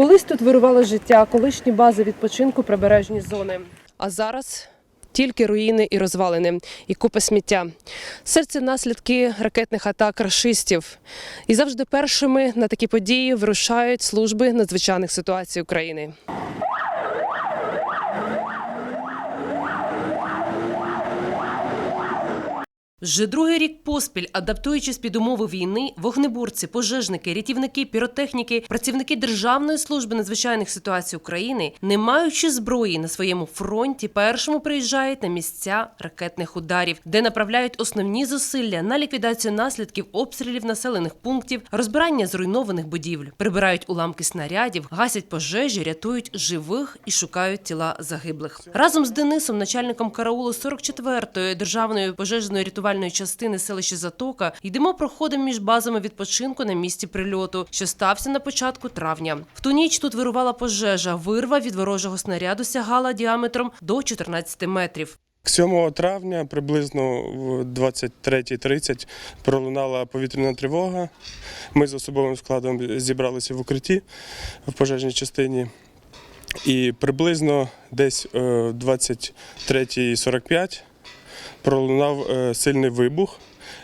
Колись тут вирувало життя, колишні бази відпочинку, прибережні зони. А зараз тільки руїни і розвалини, і купа сміття. Серце наслідки ракетних атак рашистів. І завжди першими на такі події вирушають служби надзвичайних ситуацій України. Вже другий рік поспіль, адаптуючись під умови війни, вогнеборці, пожежники, рятівники, піротехніки, працівники Державної служби надзвичайних ситуацій України, не маючи зброї на своєму фронті, першому приїжджають на місця ракетних ударів, де направляють основні зусилля на ліквідацію наслідків обстрілів населених пунктів, розбирання зруйнованих будівель, прибирають уламки снарядів, гасять пожежі, рятують живих і шукають тіла загиблих. Разом з Денисом, начальником караулу 44-ї державної пожежної рятувальної частини селища Затока, йдемо проходом між базами відпочинку на місці прильоту, що стався на початку травня. В ту ніч тут вирувала пожежа. Вирва від ворожого снаряду сягала діаметром до 14 метрів. 7 травня приблизно в 23.30 пролунала повітряна тривога. Ми з особовим складом зібралися в укритті в пожежній частині. І приблизно десь е, 23.45 пролунав е, сильний вибух.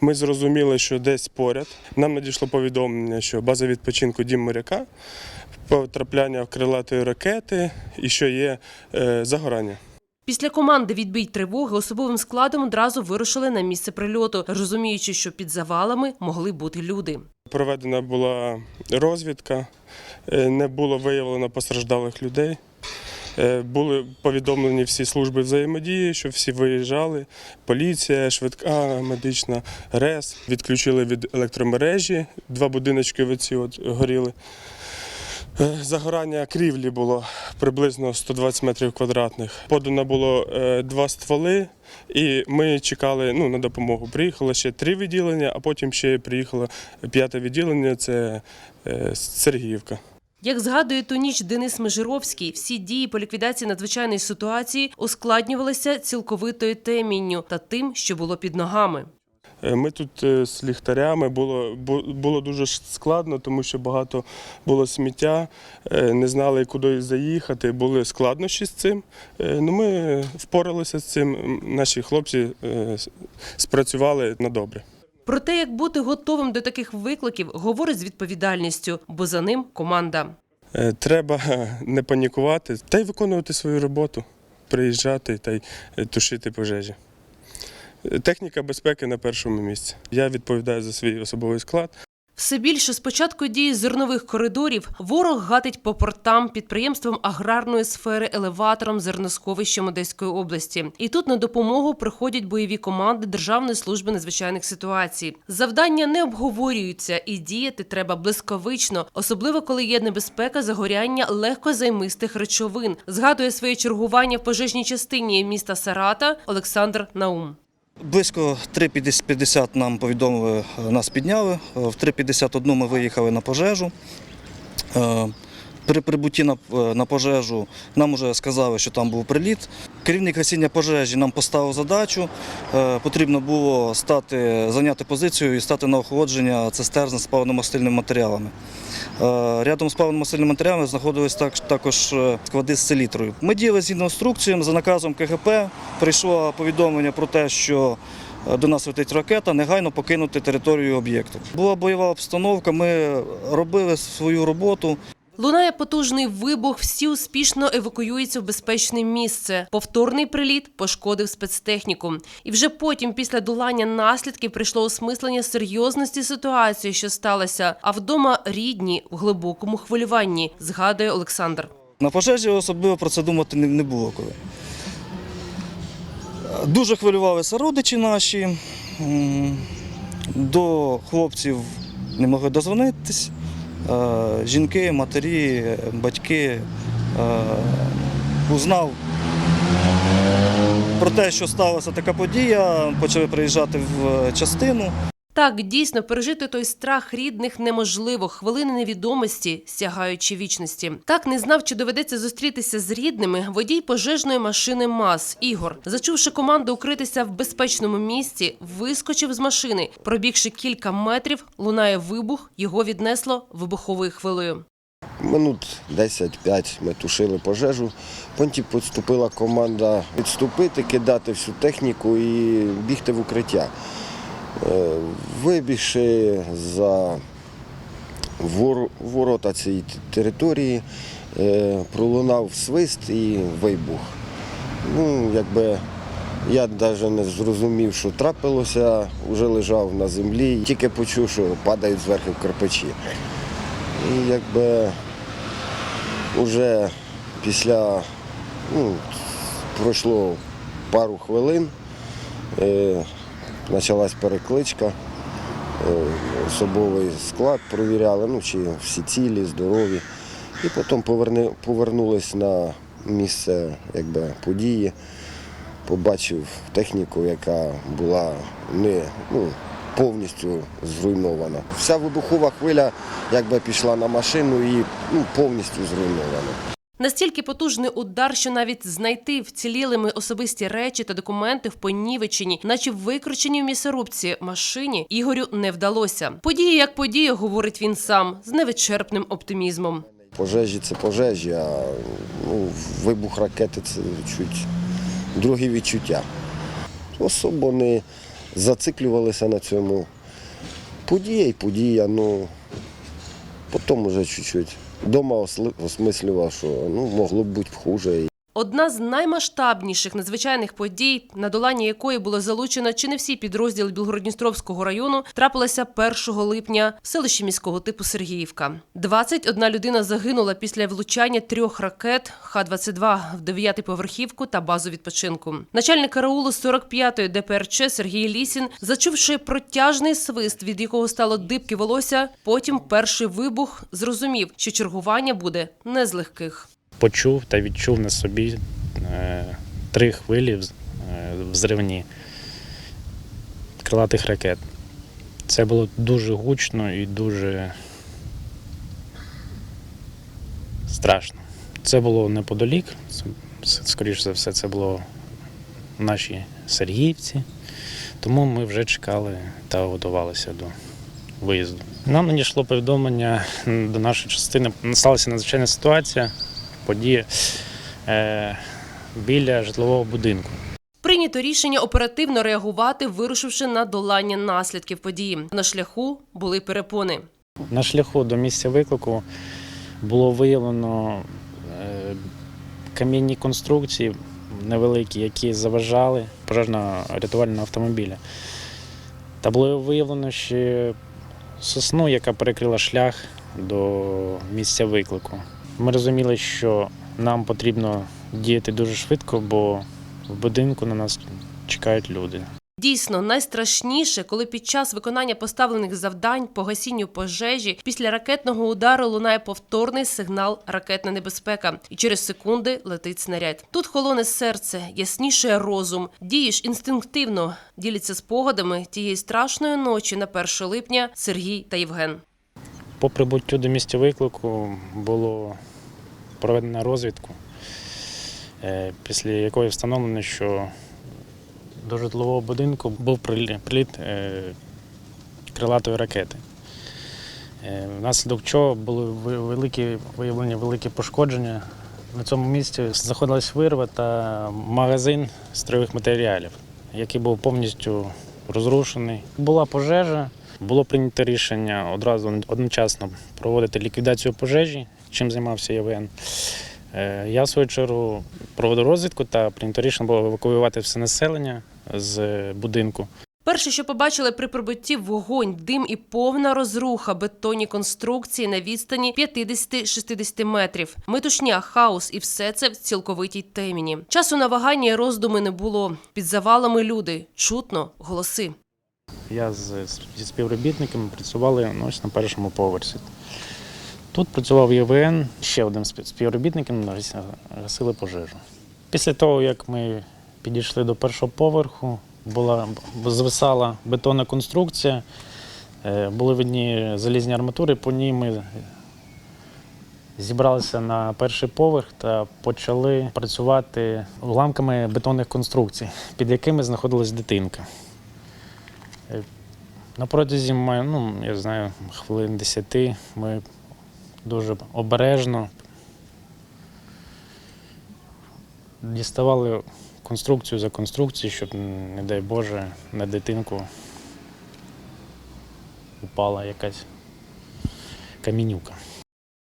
Ми зрозуміли, що десь поряд. Нам надійшло повідомлення, що база відпочинку Дім моряка, потрапляння в крилатої ракети і що є е, загорання. Після команди відбій тривоги особовим складом одразу вирушили на місце прильоту, розуміючи, що під завалами могли бути люди. Проведена була розвідка, е, не було виявлено постраждалих людей. Е, Були повідомлені всі служби взаємодії, що всі виїжджали. Поліція, швидка, медична, РЕС. Відключили від електромережі. Два будиночки оці от горіли. Е, Загорання крівлі було приблизно 120 метрів квадратних. Подано було е, два стволи, і ми чекали ну, на допомогу. Приїхало ще три відділення, а потім ще приїхало п'яте відділення це Сергіївка. Як згадує ту ніч Денис Межировський, всі дії по ліквідації надзвичайної ситуації ускладнювалися цілковитою темінню та тим, що було під ногами. Е, Ми тут е, з ліхтарями було, бу- було дуже складно, тому що багато було сміття, е, не знали, куди заїхати, були складнощі з цим. Ну, ми впоралися з цим. Наші хлопці спрацювали на добре. Про те, як бути готовим до таких викликів, говорить з відповідальністю, бо за ним команда. Е, Треба не панікувати та й виконувати свою роботу, приїжджати та й е, тушити пожежі. Е, Техніка безпеки на першому місці. Я відповідаю за свій особовий склад. Все більше з початку дії зернових коридорів ворог гатить по портам підприємствам аграрної сфери елеватором зерносховищем Одеської області. І тут на допомогу приходять бойові команди Державної служби надзвичайних ситуацій. Завдання не обговорюються і діяти треба блискавично, особливо коли є небезпека загоряння легкозаймистих речовин. Згадує своє чергування в пожежній частині міста Сарата Олександр Наум. Близько 3.50 нам повідомили, е, нас підняли. Е, В 3.51 ми виїхали на пожежу. Е, При прибутті на, на пожежу нам вже сказали, що там був приліт. Керівник гасіння пожежі нам поставив задачу. Потрібно було стати, зайняти позицію і стати на охолодження цистерн з паливно-мастильними матеріалами. Е, Рядом з паливно-мастильними матеріалами знаходились також е, склади з селітрою. Ми діяли згідно інструкціями, за наказом КГП. Прийшло повідомлення про те, що е, до нас летить ракета, негайно покинути територію об'єкту. Була бойова обстановка, ми робили свою роботу. Лунає потужний вибух, всі успішно евакуюються в безпечне місце. Повторний приліт пошкодив спецтехніку. І вже потім, після долання наслідків, прийшло осмислення серйозності ситуації, що сталося. А вдома рідні в глибокому хвилюванні, згадує Олександр. На пожежі особливо про це думати не, було коли. Дуже хвилювалися родичі наші. До хлопців не могли дозвонитись. Е, Жінки, матері, батьки. Е, Узнав про те, що сталася така подія, почали приїжджати в частину. Так, дійсно, пережити той страх рідних неможливо. Хвилини невідомості, сягаючи вічності. Так не знав, чи доведеться зустрітися з рідними. Водій пожежної машини МАЗ Ігор, зачувши команду укритися в безпечному місці, вискочив з машини. Пробігши кілька метрів, лунає вибух. Його віднесло вибуховою хвилею. Минут 10-5 ми тушили пожежу. Потім поступила команда відступити, кидати всю техніку і бігти в укриття. Е, Вибігши за ворота цієї території, е, пролунав свист і вибух. Ну, якби я навіть не зрозумів, що трапилося, вже лежав на землі, тільки почув, що падають зверху кирпичі. І якби вже після ну, пройшло пару хвилин, е, почалась перекличка, е, особовий склад провіряли, ну, чи всі цілі, здорові. І потім повернулись на місце якби, події, побачив техніку, яка була не ну, повністю зруйнована. Вся вибухова хвиля якби пішла на машину і ну, повністю зруйнована. Настільки потужний удар, що навіть знайти вцілілими особисті речі та документи в понівеченій, наче викрученій в місорубці машині, Ігорю не вдалося. Події як події, говорить він сам з невичерпним оптимізмом. Пожежі це пожежі, а ну, вибух ракети це чуть другі відчуття. Особо не зациклювалися на цьому. Подія і подія, ну потім вже чуть-чуть. Дома осмислював, що ну, могло б бути хуже. Одна з наймасштабніших надзвичайних подій, на долання якої було залучено чи не всі підрозділи Білгородністровського району, трапилася 1 липня в селищі міського типу Сергіївка. 21 людина загинула після влучання трьох ракет Х-22 в дев'ятиповерхівку та базу відпочинку. Начальник караулу 45-ї ДПРЧ Сергій Лісін, зачувши протяжний свист, від якого стало дибки волосся, потім перший вибух, зрозумів, що чергування буде не з легких. Почув та відчув на собі е, три хвилі е, взривні крилатих ракет. Це було дуже гучно і дуже страшно. Це було неподалік, скоріш за все, це було в нашій Сергіївці, тому ми вже чекали та готувалися до виїзду. Нам надійшло повідомлення до нашої частини. Сталася надзвичайна ситуація подія е, біля житлового будинку. Прийнято рішення оперативно реагувати, вирушивши на долання наслідків події. На шляху були перепони. На шляху до місця виклику було виявлено е, кам'яні конструкції невеликі, які заважали пожежно-рятувального автомобіля. Та було виявлено ще сосну, яка перекрила шлях до місця виклику. Ми розуміли, що нам потрібно діяти дуже швидко, бо в будинку на нас чекають люди. Дійсно, найстрашніше, коли під час виконання поставлених завдань по гасінню пожежі після ракетного удару лунає повторний сигнал ракетна небезпека, і через секунди летить снаряд. Тут холоне серце, ясніше розум, дієш інстинктивно, діляться спогадами тієї страшної ночі на 1 липня Сергій та Євген. По прибуттю до місця виклику було проведено розвідку, е, після якої встановлено, що до житлового будинку був прилі- приліт е, крилатої ракети. Е, Внаслідок чого були великі, виявлені великі пошкодження. На цьому місці знаходилась вирва та магазин строєвих матеріалів, який був повністю розрушений. Була пожежа, було прийнято рішення одразу одночасно проводити ліквідацію пожежі, чим займався ЄВН. Е, Я, в свою чергу, проводив розвідку та прийнято рішення було евакуювати все населення з будинку. Перше, що побачили при прибутті вогонь, дим і повна розруха бетонні конструкції на відстані 50-60 метрів. Метушня, хаос і все це в цілковитій теміні. Часу на вагання і роздуми не було. Під завалами люди чутно голоси. Я зі співробітниками працювали ну, ось на першому поверсі. Тут працював ЄВН, ще один спів- співробітник, ми гас- гасили пожежу. Після того, як ми підійшли до першого поверху, була звисала бетонна конструкція, е, були видні залізні арматури, по ній ми зібралися на перший поверх та почали працювати уламками бетонних конструкцій, під якими знаходилась дитинка. На протязі, маю, ну, я знаю, хвилин 10 ми дуже обережно. Діставали конструкцію за конструкцією, щоб, не дай Боже, на дитинку упала якась камінюка.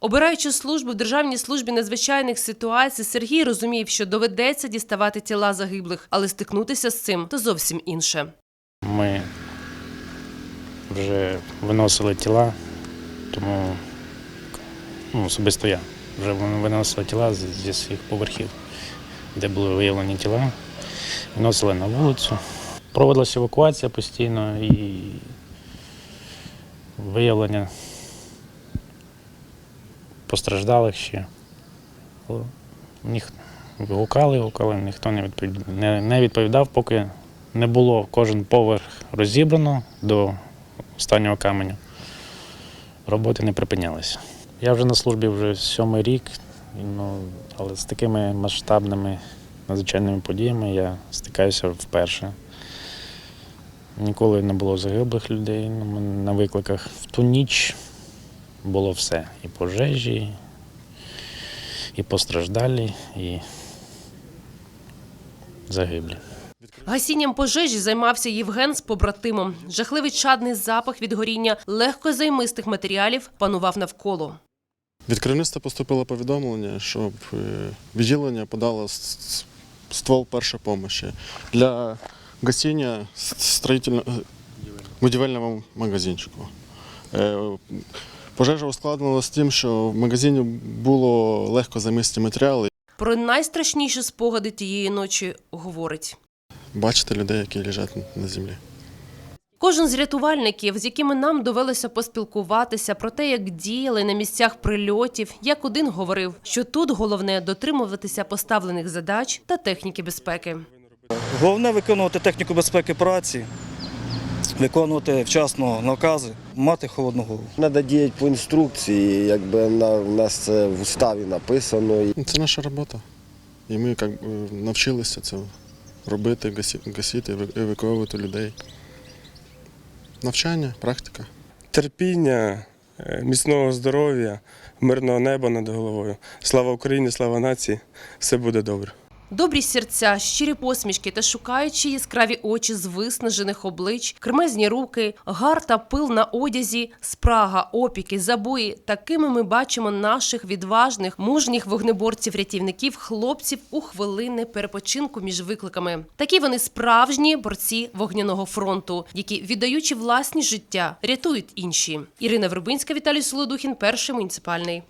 Обираючи службу в Державній службі надзвичайних ситуацій, Сергій розумів, що доведеться діставати тіла загиблих, але стикнутися з цим то зовсім інше. Ми вже виносили тіла, тому ну, особисто я вже виносили тіла зі своїх поверхів, де були виявлені тіла, виносили на вулицю. Проводилася евакуація постійно і виявлення постраждалих ще. Ніх... Гукали, гукали, ніхто не відповідав, не відповідав, поки не було кожен поверх розібрано до останнього каменю. Роботи не припинялися. Я вже на службі вже сьомий рік, ну, але з такими масштабними надзвичайними подіями я стикаюся вперше. Ніколи не було загиблих людей на- на викликах. В ту ніч було все. І пожежі, і постраждалі, і загиблі. Гасінням пожежі займався Євген з побратимом. Жахливий чадний запах від горіння легкозаймистих матеріалів панував навколо. Від керівництва поступило повідомлення, щоб е, відділення подало ствол першої допомоги для гасіння е, будівельного магазинчику. Е, Пожежа ускладнилася тим, що в магазині було легкозамисті матеріали. Про найстрашніші спогади тієї ночі говорить. Бачите людей, які лежать на землі. Кожен з рятувальників, з якими нам довелося поспілкуватися про те, як діяли на місцях прильотів, як один говорив, що тут головне дотримуватися поставлених задач та техніки безпеки. Головне виконувати техніку безпеки праці, виконувати вчасно накази, мати холодну голову. Треба діяти по інструкції, якби на, в нас це в уставі написано. Це наша робота. І ми як, навчилися це робити, гасити, евакуювати людей. Навчання, практика. Терпіння, е, міцного здоров'я, мирного неба над головою. Слава Україні, слава нації, все буде добре. Добрі серця, щирі посмішки та шукаючи яскраві очі з виснажених облич, кремезні руки, гар та пил на одязі, спрага, опіки, забої. Такими ми бачимо наших відважних, мужніх вогнеборців-рятівників, хлопців у хвилини перепочинку між викликами. Такі вони справжні борці вогняного фронту, які, віддаючи власні життя, рятують інші. Ірина Вербинська, Віталій Солодухін, перший муніципальний.